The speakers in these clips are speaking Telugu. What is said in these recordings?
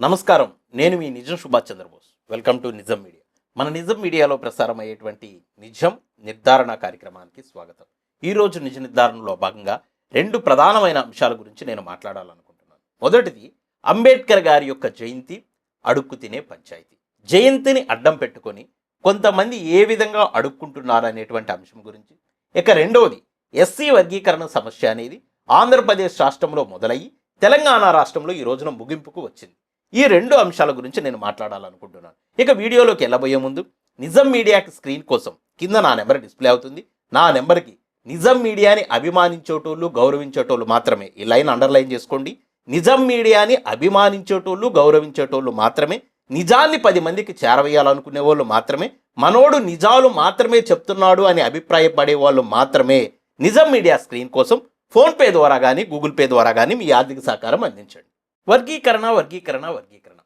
నమస్కారం. నేను మీ Nijam Subhash Chandrabose. Welcome to Nijam media. మన నిజం మీడియాలో ప్రసారం అయ్యేటువంటి నిజం నిర్ధారణ కార్యక్రమానికి స్వాగతం. ఈరోజు నిజ నిర్ధారణలో భాగంగా రెండు ప్రధానమైన అంశాల గురించి నేను మాట్లాడాలనుకుంటున్నాను. మొదటిది అంబేద్కర్ గారి యొక్క జయంతి అడుక్కు తినే పంచాయతీ. జయంతిని అడ్డం పెట్టుకొని కొంతమంది ఏ విధంగా అడుక్కుంటున్నారనేటువంటి అంశం గురించి. ఇక రెండవది ఎస్సీ వర్గీకరణ సమస్య అనేది ఆంధ్రప్రదేశ్ రాష్ట్రంలో మొదలయ్యి తెలంగాణ రాష్ట్రంలో ఈ రోజున ముగింపుకు వచ్చింది. ఈ రెండు అంశాల గురించి నేను మాట్లాడాలనుకుంటున్నాను. ఇక వీడియోలోకి వెళ్ళబోయే ముందు నిజం మీడియాకి స్క్రీన్ కోసం కింద నా నెంబర్ డిస్ప్లే అవుతుంది. నా నెంబర్కి నిజం మీడియాని అభిమానించేటోళ్ళు గౌరవించేటోళ్ళు మాత్రమే. ఈ లైన్ అండర్లైన్ చేసుకోండి. నిజం మీడియాని అభిమానించేటోళ్ళు గౌరవించేటోళ్ళు మాత్రమే. నిజాన్ని పది మందికి చేరవేయాలనుకునే వాళ్ళు మాత్రమే. మనోడు నిజాలు మాత్రమే చెప్తున్నాడు అని అభిప్రాయపడే వాళ్ళు మాత్రమే. నిజం మీడియా స్క్రీన్ కోసం ఫోన్పే ద్వారా కానీ గూగుల్ పే ద్వారా కానీ మీ ఆర్థిక సహకారం అందించండి. వర్గీకరణ వర్గీకరణ వర్గీకరణ.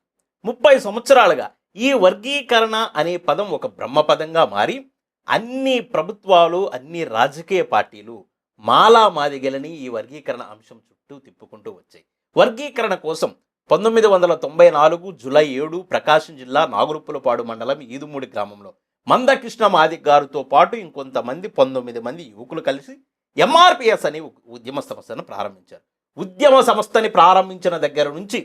ముప్పై సంవత్సరాలుగా ఈ వర్గీకరణ అనే పదం ఒక బ్రహ్మపదంగా మారి అన్ని ప్రభుత్వాలు అన్ని రాజకీయ పార్టీలు మాలా మాదిగలని ఈ వర్గీకరణ అంశం చుట్టూ తిప్పుకుంటూ వచ్చాయి. వర్గీకరణ కోసం పంతొమ్మిది వందల తొంభై నాలుగు జూలై ఏడు ప్రకాశం జిల్లా నాగురుప్పులపాడు మండలం ఈదుమూడి గ్రామంలో మందకృష్ణ మాదిక్ గారితో పాటు ఇంకొంతమంది పంతొమ్మిది మంది యువకులు కలిసి ఎంఆర్పిఎస్ అనే ఉద్యమ సంస్థను ప్రారంభించారు. ఉద్యమ సంస్థని ప్రారంభించిన దగ్గర నుంచి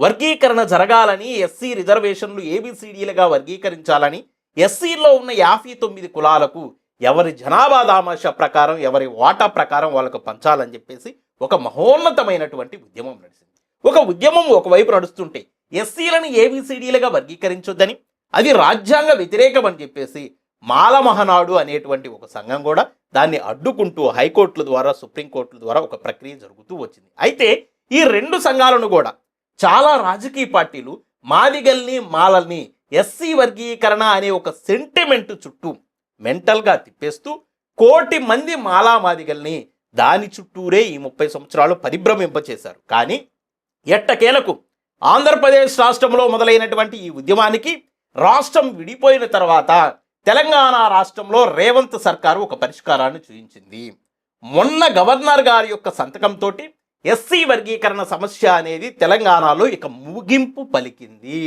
వర్గీకరణ జరగాలని ఎస్సీ రిజర్వేషన్లు ఏబిసిడీలుగా వర్గీకరించాలని ఎస్సీలో ఉన్న యాభై తొమ్మిది కులాలకు ఎవరి జనాభా దామాష ప్రకారం ఎవరి వాటా ప్రకారం వాళ్ళకు పంచాలని చెప్పేసి ఒక మహోన్నతమైనటువంటి ఉద్యమం నడిచింది. ఒక ఉద్యమం ఒకవైపు నడుస్తుంటే ఎస్సీలను ఏబిసిడీలుగా వర్గీకరించొద్దని అది రాజ్యాంగ వ్యతిరేకం అని చెప్పేసి మాల మహనాడు అనేటువంటి ఒక సంఘం కూడా దాన్ని అడ్డుకుంటూ హైకోర్టుల ద్వారా సుప్రీంకోర్టుల ద్వారా ఒక ప్రక్రియ జరుగుతూ వచ్చింది. అయితే ఈ రెండు సంఘాలను కూడా చాలా రాజకీయ పార్టీలు మాదిగల్ని మాలల్ని ఎస్సీ వర్గీకరణ అనే ఒక సెంటిమెంట్ చుట్టూ మెంటల్గా తిప్పేస్తూ కోటి మంది మాలా మాదిగల్ని దాని చుట్టూరే ఈ ముప్పై సంవత్సరాలు పరిభ్రమింపచేశారు. కానీ ఎట్టకేలకు ఆంధ్రప్రదేశ్ రాష్ట్రంలో మొదలైనటువంటి ఈ ఉద్యమానికి రాష్ట్రం విడిపోయిన తర్వాత తెలంగాణ రాష్ట్రంలో రేవంత్ సర్కారు ఒక పరిష్కారాన్ని చూపించింది మొన్న గవర్నర్ గారి యొక్క సంతకంతో ఎస్సీ వర్గీకరణ సమస్య అనేది తెలంగాణలో ఇక ముగింపు పలికింది.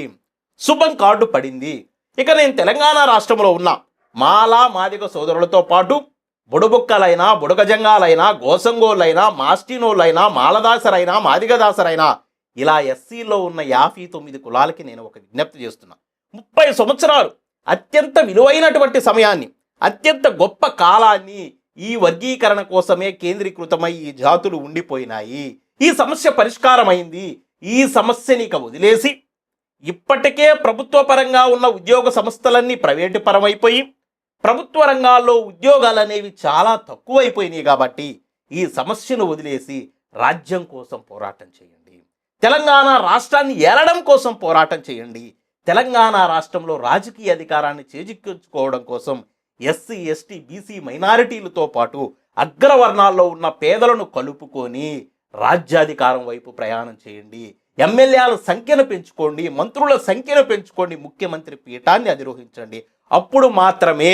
శుభం కార్డు పడింది. ఇక నేను తెలంగాణ రాష్ట్రంలో ఉన్న మాలా మాదిగ సోదరులతో పాటు బుడబుక్కలైనా బుడగజంగాలైనా గోసంగోళ్ళైనా మాస్టినోళ్ళైనా మాలదాసరైనా మాదిగదాసరైనా ఇలా ఎస్సీలో ఉన్న యాభై తొమ్మిది కులాలకి నేను ఒక విజ్ఞప్తి చేస్తున్నా. ముప్పై సంవత్సరాలు అత్యంత విలువైనటువంటి సమయాన్ని అత్యంత గొప్ప కాలాన్ని ఈ వర్గీకరణ కోసమే కేంద్రీకృతమై ఈ జాతులు ఉండిపోయినాయి. ఈ సమస్య పరిష్కారమైంది. ఈ సమస్యని ఇక వదిలేసి ఇప్పటికే ప్రభుత్వ పరంగా ఉన్న ఉద్యోగ సంస్థలన్నీ ప్రైవేటు పరమైపోయి ప్రభుత్వ రంగాల్లో ఉద్యోగాలు అనేవి చాలా తక్కువైపోయినాయి కాబట్టి ఈ సమస్యను వదిలేసి రాజ్యం కోసం పోరాటం చేయండి. తెలంగాణ రాష్ట్రాన్ని ఏలడం కోసం పోరాటం చేయండి. తెలంగాణ రాష్ట్రంలో రాజకీయ అధికారాన్ని చేజిక్కించుకోవడం కోసం ఎస్సీ ఎస్టీ బీసీ మైనారిటీలతో పాటు అగ్రవర్ణాల్లో ఉన్న పేదలను కలుపుకొని రాజ్యాధికారం వైపు ప్రయాణం చేయండి. ఎమ్మెల్యేల సంఖ్యను పెంచుకోండి మంత్రుల సంఖ్యను పెంచుకోండి ముఖ్యమంత్రి పీఠాన్ని అధిరోహించండి. అప్పుడు మాత్రమే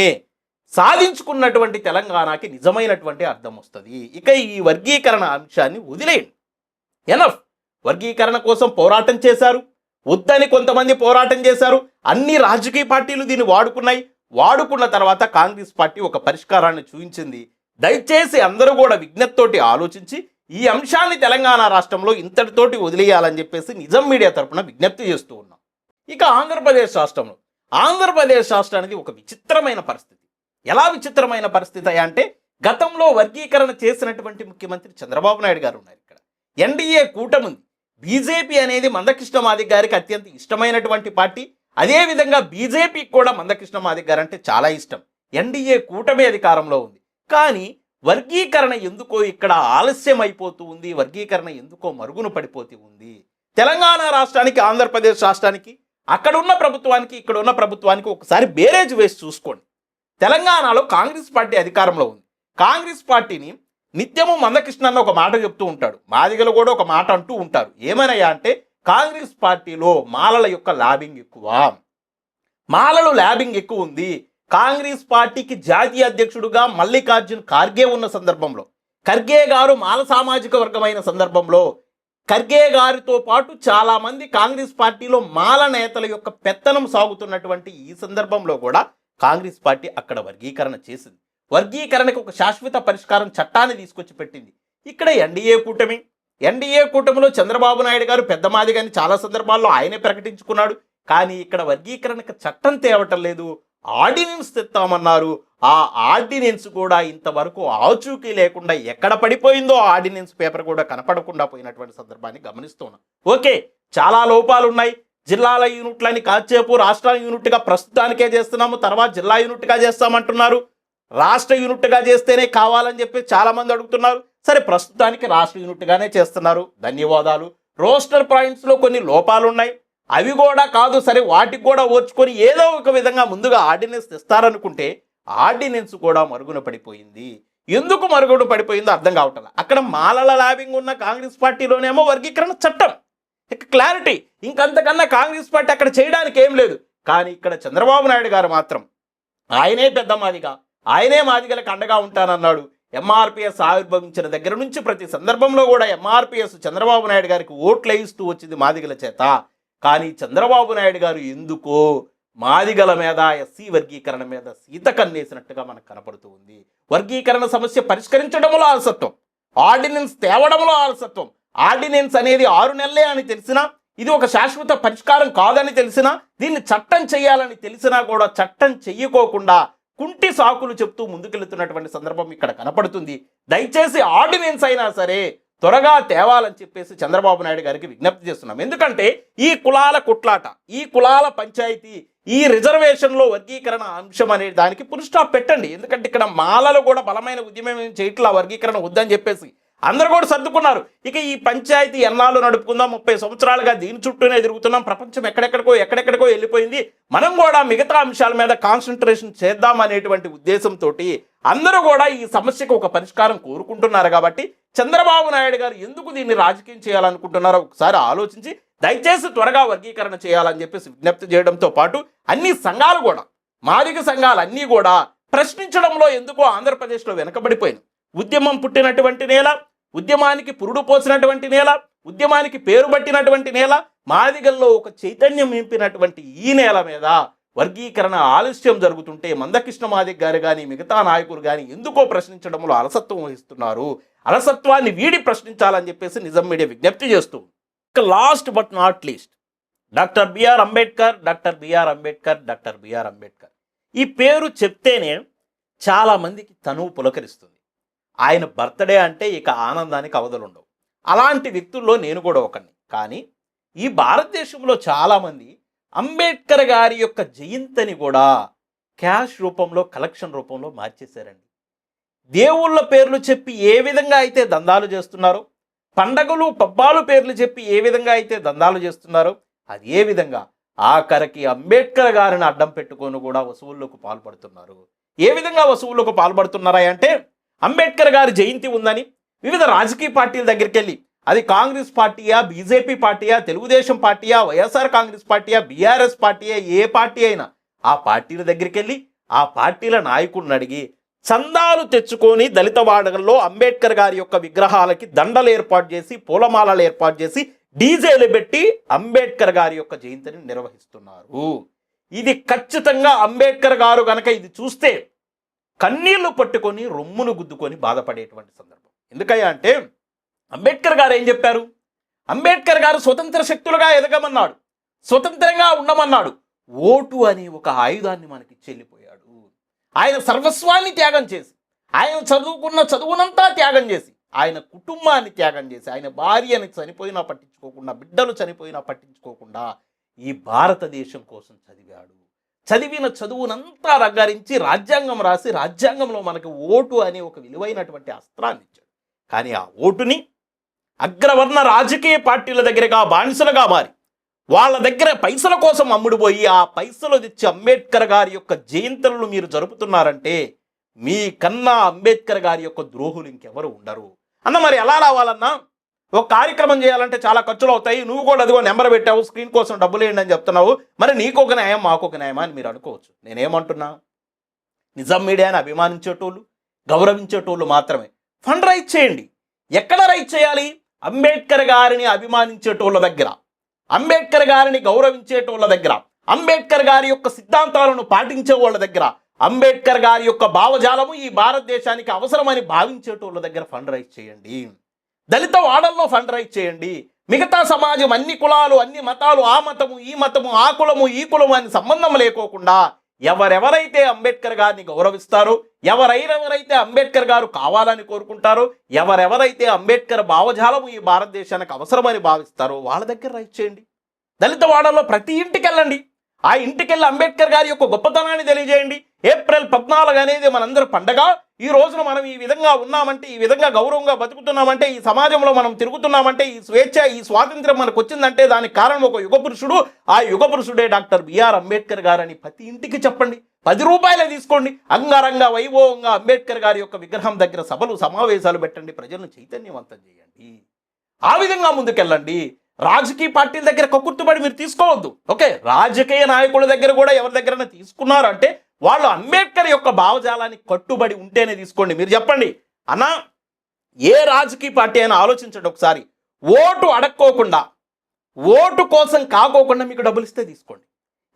సాధించుకున్నటువంటి తెలంగాణకి నిజమైనటువంటి అర్థం వస్తుంది. ఇక ఈ వర్గీకరణ అంశాన్ని వదిలేయండి. ఎనఫ్! వర్గీకరణ కోసం పోరాటం చేశారు. వద్దని కొంతమంది పోరాటం చేశారు. అన్ని రాజకీయ పార్టీలు దీన్ని వాడుకున్నాయి. వాడుకున్న తర్వాత కాంగ్రెస్ పార్టీ ఒక పరిష్కారాన్ని చూపించింది. దయచేసి అందరూ కూడా విజ్ఞప్తితోటి ఆలోచించి ఈ అంశాన్ని తెలంగాణ రాష్ట్రంలో ఇంతటితోటి వదిలేయాలని చెప్పేసి నిజం మీడియా తరపున విజ్ఞప్తి చేస్తూ ఉన్నాం. ఇక ఆంధ్రప్రదేశ్ రాష్ట్రంలో ఆంధ్రప్రదేశ్ రాష్ట్రానికి ఒక విచిత్రమైన పరిస్థితి. ఎలా విచిత్రమైన పరిస్థితి అంటే గతంలో వర్గీకరణ చేసినటువంటి ముఖ్యమంత్రి చంద్రబాబు నాయుడు గారు ఉన్నారు ఇక్కడ. ఎన్డీఏ కూటమి ఉంది బీజేపీ అనేది మందకృష్ణ మాదిక్ గారికి అత్యంత ఇష్టమైనటువంటి పార్టీ. అదేవిధంగా బీజేపీకి కూడా మందకృష్ణ మాదిక్ గారు అంటే చాలా ఇష్టం. ఎన్డీఏ కూటమి అధికారంలో ఉంది. కానీ వర్గీకరణ ఎందుకో ఇక్కడ ఆలస్యం అయిపోతూ ఉంది వర్గీకరణ ఎందుకో మరుగున పడిపోతూ ఉంది. తెలంగాణ రాష్ట్రానికి ఆంధ్రప్రదేశ్ రాష్ట్రానికి అక్కడున్న ప్రభుత్వానికి ఇక్కడ ఉన్న ప్రభుత్వానికి ఒకసారి బేరేజ్ వేసి చూసుకోండి. తెలంగాణలో కాంగ్రెస్ పార్టీ అధికారంలో ఉంది. కాంగ్రెస్ పార్టీని నిత్యము మందకృష్ణ అన్న ఒక మాట చెప్తూ ఉంటాడు. మాదిగలు కూడా ఒక మాట అంటూ ఉంటారు. ఏమనయ్యా అంటే కాంగ్రెస్ పార్టీలో మాలల యొక్క ల్యాబింగ్ ఎక్కువ. మాలలు ల్యాబింగ్ ఎక్కువ ఉంది. కాంగ్రెస్ పార్టీకి జాతీయ అధ్యక్షుడుగా మల్లికార్జున్ ఖార్గే ఉన్న సందర్భంలో ఖర్గే గారు మాల సామాజిక వర్గమైన సందర్భంలో ఖర్గే గారితో పాటు చాలామంది కాంగ్రెస్ పార్టీలో మాల నేతల యొక్క పెత్తనం సాగుతున్నటువంటి ఈ సందర్భంలో కూడా కాంగ్రెస్ పార్టీ అక్కడ వర్గీకరణ చేసింది. వర్గీకరణకు ఒక శాశ్వత పరిష్కారం చట్టాన్ని తీసుకొచ్చి పెట్టింది. ఇక్కడ ఎన్డీఏ కూటమి. ఎన్డీఏ కూటమిలో చంద్రబాబు నాయుడు గారు పెద్ద మాదిగాని చాలా సందర్భాల్లో ఆయనే ప్రకటించుకున్నాడు. కానీ ఇక్కడ వర్గీకరణకు చట్టం తేవటం లేదు. ఆర్డినెన్స్ తెస్తామన్నారు. ఆ ఆర్డినెన్స్ కూడా ఇంతవరకు ఆచూకీ లేకుండా ఎక్కడ పడిపోయిందో ఆర్డినెన్స్ పేపర్ కూడా కనపడకుండా పోయినటువంటి సందర్భాన్ని గమనిస్తున్నాం. ఓకే చాలా లోపాలు ఉన్నాయి జిల్లాల యూనిట్లని కాసేపు రాష్ట్ర యూనిట్గా ప్రస్తుతానికే చేస్తున్నాము. తర్వాత జిల్లా యూనిట్గా చేస్తామంటున్నారు. రాష్ట్ర యూనిట్గా చేస్తేనే కావాలని చెప్పి చాలా మంది అడుగుతున్నారు. సరే ప్రస్తుతానికి రాష్ట్ర యూనిట్గానే చేస్తున్నారు. ధన్యవాదాలు. రోస్టర్ పాయింట్స్లో కొన్ని లోపాలు ఉన్నాయి అవి కూడా కాదు సరే వాటికి కూడా ఓర్చుకొని ఏదో ఒక విధంగా ముందుగా ఆర్డినెన్స్ తెస్తారనుకుంటే ఆర్డినెన్స్ కూడా మరుగున పడిపోయింది. ఎందుకు మరుగున పడిపోయిందో అర్థం కావటం అక్కడ మాలల లాబింగ్ ఉన్న కాంగ్రెస్ పార్టీలోనేమో వర్గీకరణ చట్టం. ఇక క్లారిటీ ఇంకంతకన్నా కాంగ్రెస్ పార్టీ అక్కడ చేయడానికి ఏం లేదు. కానీ ఇక్కడ చంద్రబాబు నాయుడు గారు మాత్రం ఆయనే పెద్ద మాదిగా ఆయనే మాదిగలకు అండగా ఉంటానన్నాడు. ఎంఆర్పిఎస్ ఆవిర్భవించిన దగ్గర నుంచి ప్రతి సందర్భంలో కూడా ఎంఆర్పిఎస్ చంద్రబాబు నాయుడు గారికి ఓట్లు వేయిస్తూ వచ్చింది మాదిగల చేత. కానీ చంద్రబాబు నాయుడు గారు ఎందుకో మాదిగల మీద ఎస్సీ వర్గీకరణ మీద సీత కన్నేసినట్టుగా మనకు కనపడుతూ ఉంది. వర్గీకరణ సమస్య పరిష్కరించడంలో ఆలసత్వం ఆర్డినెన్స్ తేవడంలో ఆలసత్వం ఆర్డినెన్స్ అనేది ఆరు నెలలే అని తెలిసినా ఇది ఒక శాశ్వత పరిష్కారం కాదని తెలిసినా దీన్ని చట్టం చేయాలని తెలిసినా కూడా చట్టం చెయ్యకోకుండా కుంటి సాకులు చెప్తూ ముందుకెళ్తున్నటువంటి సందర్భం ఇక్కడ కనపడుతుంది. దయచేసి ఆర్డినెన్స్ అయినా సరే త్వరగా తేవాలని చెప్పేసి చంద్రబాబు నాయుడు గారికి విజ్ఞప్తి చేస్తున్నాం. ఎందుకంటే ఈ కులాల కుట్లాట ఈ కులాల పంచాయతీ ఈ రిజర్వేషన్లో వర్గీకరణ అంశం అనే దానికి పుల్ పెట్టండి. ఎందుకంటే ఇక్కడ మాలలు కూడా బలమైన ఉద్యమం ఏం చేయట్లా వర్గీకరణ వద్దని చెప్పేసి అందరూ కూడా సర్దుకున్నారు. ఇక ఈ పంచాయతీ ఎన్నాళ్ళు నడుపుకుందాం? ముప్పై సంవత్సరాలుగా దీని చుట్టూనే తిరుగుతున్నాం. ప్రపంచం ఎక్కడెక్కడికో ఎక్కడెక్కడికో వెళ్ళిపోయింది. మనం కూడా మిగతా అంశాల మీద కాన్సన్ట్రేషన్ చేద్దాం అనేటువంటి ఉద్దేశంతో అందరూ కూడా ఈ సమస్యకు ఒక పరిష్కారం కోరుకుంటున్నారు కాబట్టి చంద్రబాబు నాయుడు గారు ఎందుకు దీన్ని రాజకీయం చేయాలనుకుంటున్నారో ఒకసారి ఆలోచించి దయచేసి త్వరగా వర్గీకరణ చేయాలని చెప్పేసి విజ్ఞప్తి చేయడంతో పాటు అన్ని సంఘాలు కూడా మాదిక సంఘాలు అన్నీ కూడా ప్రశ్నించడంలో ఎందుకో ఆంధ్రప్రదేశ్లో వెనకబడిపోయింది ఉద్యమం పుట్టినటువంటి నేల ఉద్యమానికి పురుడు పోసినటువంటి నేల ఉద్యమానికి పేరు పట్టినటువంటి నేల మాదిగల్లో ఒక చైతన్యం నింపినటువంటి ఈ నేల మీద వర్గీకరణ ఆలస్యం జరుగుతుంటే మందకృష్ణ మాదిగ్ గారు కానీ మిగతా నాయకులు కానీ ఎందుకో ప్రశ్నించడంలో అలసత్వం వహిస్తున్నారు. అలసత్వాన్ని వీడి ప్రశ్నించాలని చెప్పేసి నిజం మీడియా విజ్ఞప్తి చేస్తూ ఇక last but not least doctor BR Ambedkar doctor BR Ambedkar doctor BR Ambedkar. ఈ పేరు చెప్తేనే చాలామందికి తనువు పులకరిస్తుంది. ఆయన బర్త్డే అంటే ఇక ఆనందానికి అవధులుండవు. అలాంటి వ్యక్తుల్లో నేను కూడా ఒకడిని కానీ ఈ భారతదేశంలో చాలామంది అంబేద్కర్ గారి యొక్క జయంతిని కూడా క్యాష్ రూపంలో కలెక్షన్ రూపంలో మార్చేశారండి. దేవుళ్ళ పేర్లు చెప్పి ఏ విధంగా అయితే దందాలు చేస్తున్నారో పండగలు పబ్బాలు పేర్లు చెప్పి ఏ విధంగా అయితే దందాలు చేస్తున్నారో అదే విధంగా ఆఖరికి అంబేద్కర్ గారిని అడ్డం పెట్టుకొని కూడా వసూళ్ళకు పాల్పడుతున్నారు. ఏ విధంగా వసూళ్ళకు పాల్పడుతున్నారా అంటే అంబేద్కర్ గారి జయంతి ఉందని వివిధ రాజకీయ పార్టీల దగ్గరికి వెళ్ళి అది కాంగ్రెస్ పార్టీయా బీజేపీ పార్టీయా తెలుగుదేశం పార్టీయా వైఎస్ఆర్ కాంగ్రెస్ పార్టీయా బీఆర్ఎస్ పార్టీయా ఏ పార్టీ అయినా ఆ పార్టీల దగ్గరికి వెళ్ళి ఆ పార్టీల నాయకుడిని అడిగి చందాలు తెచ్చుకొని దళిత వాడగల్లో అంబేద్కర్ గారి యొక్క విగ్రహాలకి దండలు ఏర్పాటు చేసి పూలమాలలు ఏర్పాటు చేసి డీజేలు పెట్టి అంబేద్కర్ గారి యొక్క జయంతిని నిర్వహిస్తున్నారు. ఇది ఖచ్చితంగా అంబేద్కర్ గారు కనుక ఇది చూస్తే కన్నీళ్ళు పట్టుకొని రొమ్మును గుద్దుకొని బాధపడేటువంటి సందర్భం. ఎందుకయ్యా అంటే అంబేద్కర్ గారు ఏం చెప్పారు? అంబేద్కర్ గారు స్వతంత్ర శక్తులుగా ఎదగమన్నాడు. స్వతంత్రంగా ఉండమన్నాడు. ఓటు అనే ఒక ఆయుధాన్ని మనకి చెల్లిపోయాడు ఆయన సర్వస్వాన్ని త్యాగం చేసి ఆయన చదువుకున్న చదువునంతా త్యాగం చేసి ఆయన కుటుంబాన్ని త్యాగం చేసి ఆయన భార్యని చనిపోయినా పట్టించుకోకుండా బిడ్డలు చనిపోయినా పట్టించుకోకుండా ఈ భారతదేశం కోసం చదివాడు. చదివిన చదువునంతా రగ్గరించి రాజ్యాంగం రాసి రాజ్యాంగంలో మనకి ఓటు అనే ఒక విలువైనటువంటి అస్త్రాన్ని ఇచ్చాడు. కానీ ఆ ఓటుని అగ్రవర్ణ రాజకీయ పార్టీల దగ్గరగా బానిసలుగా మారి వాళ్ళ దగ్గర పైసల కోసం అమ్ముడుపోయి ఆ పైసలు తెచ్చి అంబేద్కర్ గారి యొక్క జయంతులను మీరు జరుపుతున్నారంటే మీ కన్నా అంబేద్కర్ గారి యొక్క ద్రోహులు ఇంకెవరు ఉండరు. అన్న మరి ఎలా రావాలన్నా ఒక కార్యక్రమం చేయాలంటే చాలా ఖర్చులు అవుతాయి. నువ్వు కూడా అదిగో నెంబర్ పెట్టావు స్క్రీన్ కోసం డబ్బులు వేయండి అని చెప్తున్నావు. మరి నీకు ఒక న్యాయం మాకు ఒక న్యాయమా అని మీరు అనుకోవచ్చు. నేనేమంటున్నా? నిజం మీడియాని అభిమానించేటోళ్ళు గౌరవించేటోళ్ళు మాత్రమే. ఫండ్ రైజ్ చేయండి. ఎక్కడ రైజ్ చేయాలి? అంబేద్కర్ గారిని అభిమానించేటోళ్ళ దగ్గర. అంబేద్కర్ గారిని గౌరవించేటోళ్ళ దగ్గర. అంబేద్కర్ గారి యొక్క సిద్ధాంతాలను పాటించే వాళ్ళ దగ్గర. అంబేద్కర్ గారి యొక్క భావజాలము ఈ భారతదేశానికి అవసరమని భావించేటోళ్ళ దగ్గర ఫండ్ రైజ్ చేయండి. దళిత వాడల్లో ఫండ్ రైజ్ చేయండి. మిగతా సమాజం అన్ని కులాలు అన్ని మతాలు ఆ మతము ఈ మతము ఆ కులము ఈ కులము అని సంబంధం లేకోకుండా ఎవరెవరైతే అంబేద్కర్ గారిని గౌరవిస్తారో ఎవరెవరైతే అంబేద్కర్ గారు కావాలని కోరుకుంటారో ఎవరెవరైతే అంబేద్కర్ భావజాలము ఈ భారతదేశానికి అవసరమని భావిస్తారో వాళ్ళ దగ్గర రైట్ చేయండి. దళిత వాడల్లో ప్రతి ఇంటికి వెళ్ళండి ఆ ఇంటికి వెళ్ళి అంబేద్కర్ గారి యొక్క గొప్పతనాన్ని తెలియజేయండి. ఏప్రిల్ పద్నాలుగు అనేది మనందరి పండగ. ఈ రోజున మనం ఈ విధంగా ఉన్నామంటే ఈ విధంగా గౌరవంగా బతుకుతున్నామంటే ఈ సమాజంలో మనం తిరుగుతున్నామంటే ఈ స్వేచ్ఛ ఈ స్వాతంత్ర్యం మనకు వచ్చిందంటే దానికి కారణం ఒక యుగ పురుషుడు. ఆ యుగ పురుషుడే డాక్టర్ బిఆర్ అంబేద్కర్ గారని ప్రతి ఇంటికి చెప్పండి. పది రూపాయలే తీసుకోండి. అంగరంగ వైభవంగా అంబేద్కర్ గారి యొక్క విగ్రహం దగ్గర సభలు సమావేశాలు పెట్టండి. ప్రజలను చైతన్యవంతం చేయండి. ఆ విధంగా ముందుకెళ్ళండి. రాజకీయ పార్టీల దగ్గర కక్కుర్తుపడి మీరు తీసుకోవద్దు. ఓకే? రాజకీయ నాయకుల దగ్గర కూడా ఎవరి దగ్గరైనా తీసుకున్నారంటే వాళ్ళు అంబేద్కర్ యొక్క భావజాలానికి కట్టుబడి ఉంటేనే తీసుకోండి. మీరు చెప్పండి. అన్నా ఏ రాజకీయ పార్టీ అయినా ఆలోచించండి ఒకసారి. ఓటు అడక్కోకుండా ఓటు కోసం కాకోకుండా మీకు డబ్బులు ఇస్తే తీసుకోండి.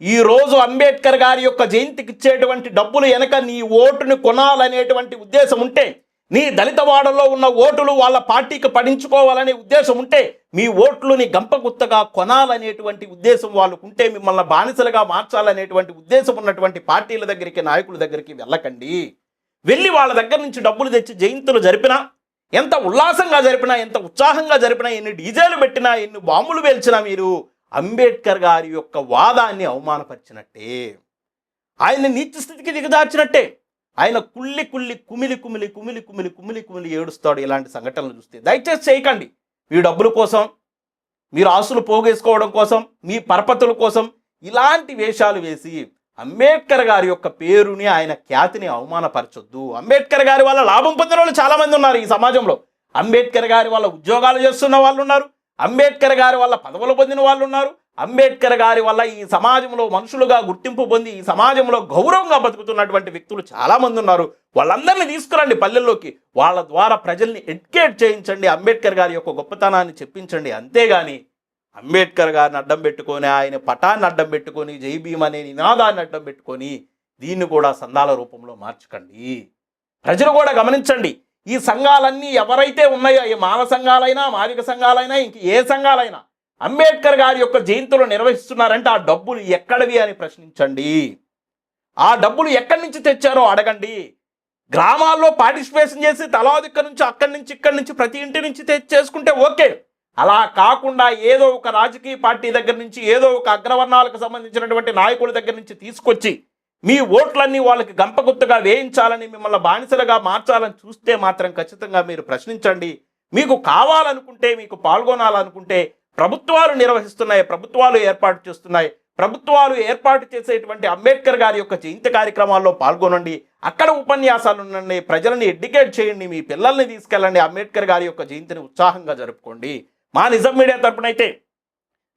ఈ రోజు అంబేద్కర్ గారి యొక్క జయంతికి ఇచ్చేటువంటి డబ్బులు వెనక నీ ఓటుని కొనాలనేటువంటి ఉద్దేశం ఉంటే నీ దళిత వాడలో ఉన్న ఓటులు వాళ్ళ పార్టీకి పడించుకోవాలనే ఉద్దేశం ఉంటే మీ ఓట్లుని గంపగుత్తగా కొనాలనేటువంటి ఉద్దేశం వాళ్ళకు ఉంటే మిమ్మల్ని బానిసలుగా మార్చాలనేటువంటి ఉద్దేశం ఉన్నటువంటి పార్టీల దగ్గరికి నాయకుల దగ్గరికి వెళ్ళకండి. వెళ్ళి వాళ్ళ దగ్గర నుంచి డబ్బులు తెచ్చి జయంతులు జరిపినా ఎంత ఉల్లాసంగా జరిపినా ఎంత ఉత్సాహంగా జరిపినా ఎన్ని డీజేలు పెట్టినా ఎన్ని బాంబులు పేల్చినా మీరు అంబేద్కర్ గారి యొక్క వాదాన్ని అవమానపరిచినట్టే. ఆయన్ని నీచ స్థితికి దిగదార్చినట్టే ఆయన కుళ్ళి కుళ్ళి కుమిలి కుమిలి కుమిలి కుమిలి కుమిలి కుమిలి ఏడుస్తాడు ఇలాంటి సంఘటనలు చూస్తే. దయచేసి చేయకండి. మీ డబ్బుల కోసం మీరు ఆస్తులు పోగేసుకోవడం కోసం మీ పరపతుల కోసం ఇలాంటి వేషాలు వేసి అంబేద్కర్ గారి యొక్క పేరుని ఆయన ఖ్యాతిని అవమానపరచొద్దు. అంబేద్కర్ గారి వల్ల లాభం పొందిన వాళ్ళు చాలామంది ఉన్నారు ఈ సమాజంలో. అంబేద్కర్ గారి వల్ల ఉద్యోగాలు చేస్తున్న వాళ్ళు ఉన్నారు. అంబేద్కర్ గారి వల్ల పదవులు పొందిన వాళ్ళు ఉన్నారు. అంబేద్కర్ గారి వల్ల ఈ సమాజంలో మనుషులుగా గుర్తింపు పొంది ఈ సమాజంలో గౌరవంగా బతుకుతున్నటువంటి వ్యక్తులు చాలామంది ఉన్నారు. వాళ్ళందరినీ తీసుకురండి పల్లెల్లోకి. వాళ్ళ ద్వారా ప్రజల్ని ఎడ్యుకేట్ చేయించండి. అంబేద్కర్ గారి యొక్క గొప్పతనాన్ని చెప్పించండి. అంతేగాని అంబేద్కర్ గారిని అడ్డం పెట్టుకొని ఆయన పటాన్ని అడ్డం పెట్టుకొని జై భీమ్ అనే నినాదాన్ని అడ్డం పెట్టుకొని దీన్ని కూడా సందాల రూపంలో మార్చకండి. ప్రజలు కూడా గమనించండి. ఈ సంఘాలన్నీ ఎవరైతే ఉన్నాయో ఈ మాల సంఘాలైనా మాదిక సంఘాలైనా ఇంక ఏ సంఘాలైనా అంబేద్కర్ గారి యొక్క జయంతులు నిర్వహిస్తున్నారంటే ఆ డబ్బులు ఎక్కడవి అని ప్రశ్నించండి. ఆ డబ్బులు ఎక్కడి నుంచి తెచ్చారో అడగండి. గ్రామాల్లో పార్టిసిపేషన్ చేసి తలాదిక్క నుంచి అక్కడి నుంచి ఇక్కడి నుంచి ప్రతి ఇంటి నుంచి తెచ్చేసుకుంటే ఓకే. అలా కాకుండా ఏదో ఒక రాజకీయ పార్టీ దగ్గర నుంచి ఏదో ఒక అగ్రవర్ణాలకు సంబంధించినటువంటి నాయకుల దగ్గర నుంచి తీసుకొచ్చి మీ ఓట్లన్నీ వాళ్ళకి గంపగుత్తగా వేయించాలని మిమ్మల్ని బానిసలుగా మార్చాలని చూస్తే మాత్రం ఖచ్చితంగా మీరు ప్రశ్నించండి. మీకు కావాలనుకుంటే మీకు పాల్గొనాలనుకుంటే ప్రభుత్వాలు నిర్వహిస్తున్నాయి ప్రభుత్వాలు ఏర్పాటు చేస్తున్నాయి. ప్రభుత్వాలు ఏర్పాటు చేసేటువంటి అంబేద్కర్ గారి యొక్క జయంతి కార్యక్రమాల్లో పాల్గొనండి. అక్కడ ఉపన్యాసాలు ఉండండి. ప్రజలని ఎడ్యుకేట్ చేయండి. మీ పిల్లల్ని తీసుకెళ్ళండి. అంబేద్కర్ గారి యొక్క జయంతిని ఉత్సాహంగా జరుపుకోండి. మా నిజం మీడియా తరపునైతే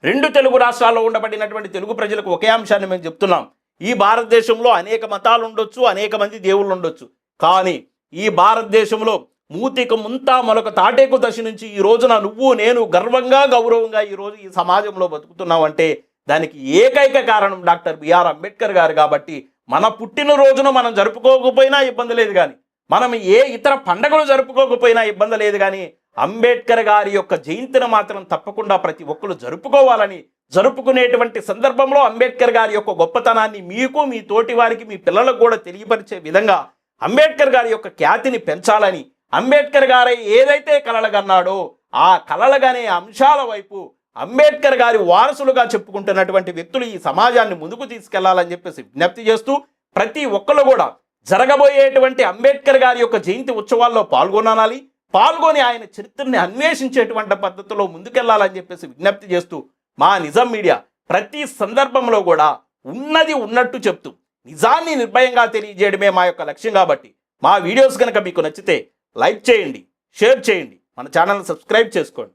రెండు తెలుగు రాష్ట్రాల్లో ఉండబడినటువంటి తెలుగు ప్రజలకు ఒకే అంశాన్ని మేము చెప్తున్నాం. ఈ భారతదేశంలో అనేక మతాలు ఉండొచ్చు అనేక మంది దేవుళ్ళు ఉండొచ్చు. కానీ ఈ భారతదేశంలో మూతిక ముంతా మరొక తాటేకు దశ నుంచి ఈ రోజున నువ్వు నేను గర్వంగా గౌరవంగా ఈ రోజు ఈ సమాజంలో బతుకుతున్నావంటే దానికి ఏకైక కారణం డాక్టర్ బిఆర్ అంబేద్కర్ గారు కాబట్టి మన పుట్టినరోజున మనం జరుపుకోకపోయినా ఇబ్బంది లేదు కానీ మనం ఏ ఇతర పండగలు జరుపుకోకపోయినా ఇబ్బంది లేదు కానీ అంబేద్కర్ గారి యొక్క జయంతిని మాత్రం తప్పకుండా ప్రతి ఒక్కరు జరుపుకోవాలని జరుపుకునేటువంటి సందర్భంలో అంబేద్కర్ గారి యొక్క గొప్పతనాన్ని మీకు మీ తోటి వారికి మీ పిల్లలకు కూడా తెలియపరిచే విధంగా అంబేద్కర్ గారి యొక్క ఖ్యాతిని పెంచాలని అంబేద్కర్ గారు ఏదైతే కలలుగన్నాడో ఆ కలలుగనే అంశాల వైపు అంబేద్కర్ గారి వారసులుగా చెప్పుకుంటున్నటువంటి వ్యక్తులు ఈ సమాజాన్ని ముందుకు తీసుకెళ్ళాలని చెప్పేసి విజ్ఞప్తి చేస్తూ ప్రతి ఒక్కరు కూడా జరగబోయేటువంటి అంబేద్కర్ గారి యొక్క జయంతి ఉత్సవాల్లో పాల్గొనాలి. పాల్గొని ఆయన చరిత్రని అన్వేషించేటువంటి పద్ధతిలో ముందుకెళ్ళాలని చెప్పేసి విజ్ఞప్తి చేస్తూ మా నిజం మీడియా ప్రతి సందర్భంలో కూడా ఉన్నది ఉన్నట్టు చెప్తూ నిజాన్ని నిర్భయంగా తెలియజేయడమే మా యొక్క లక్ష్యం కాబట్టి మా వీడియోస్ కనుక మీకు నచ్చితే లైక్ చేయండి షేర్ చేయండి. మన ఛానల్ని సబ్స్క్రైబ్ చేసుకోండి.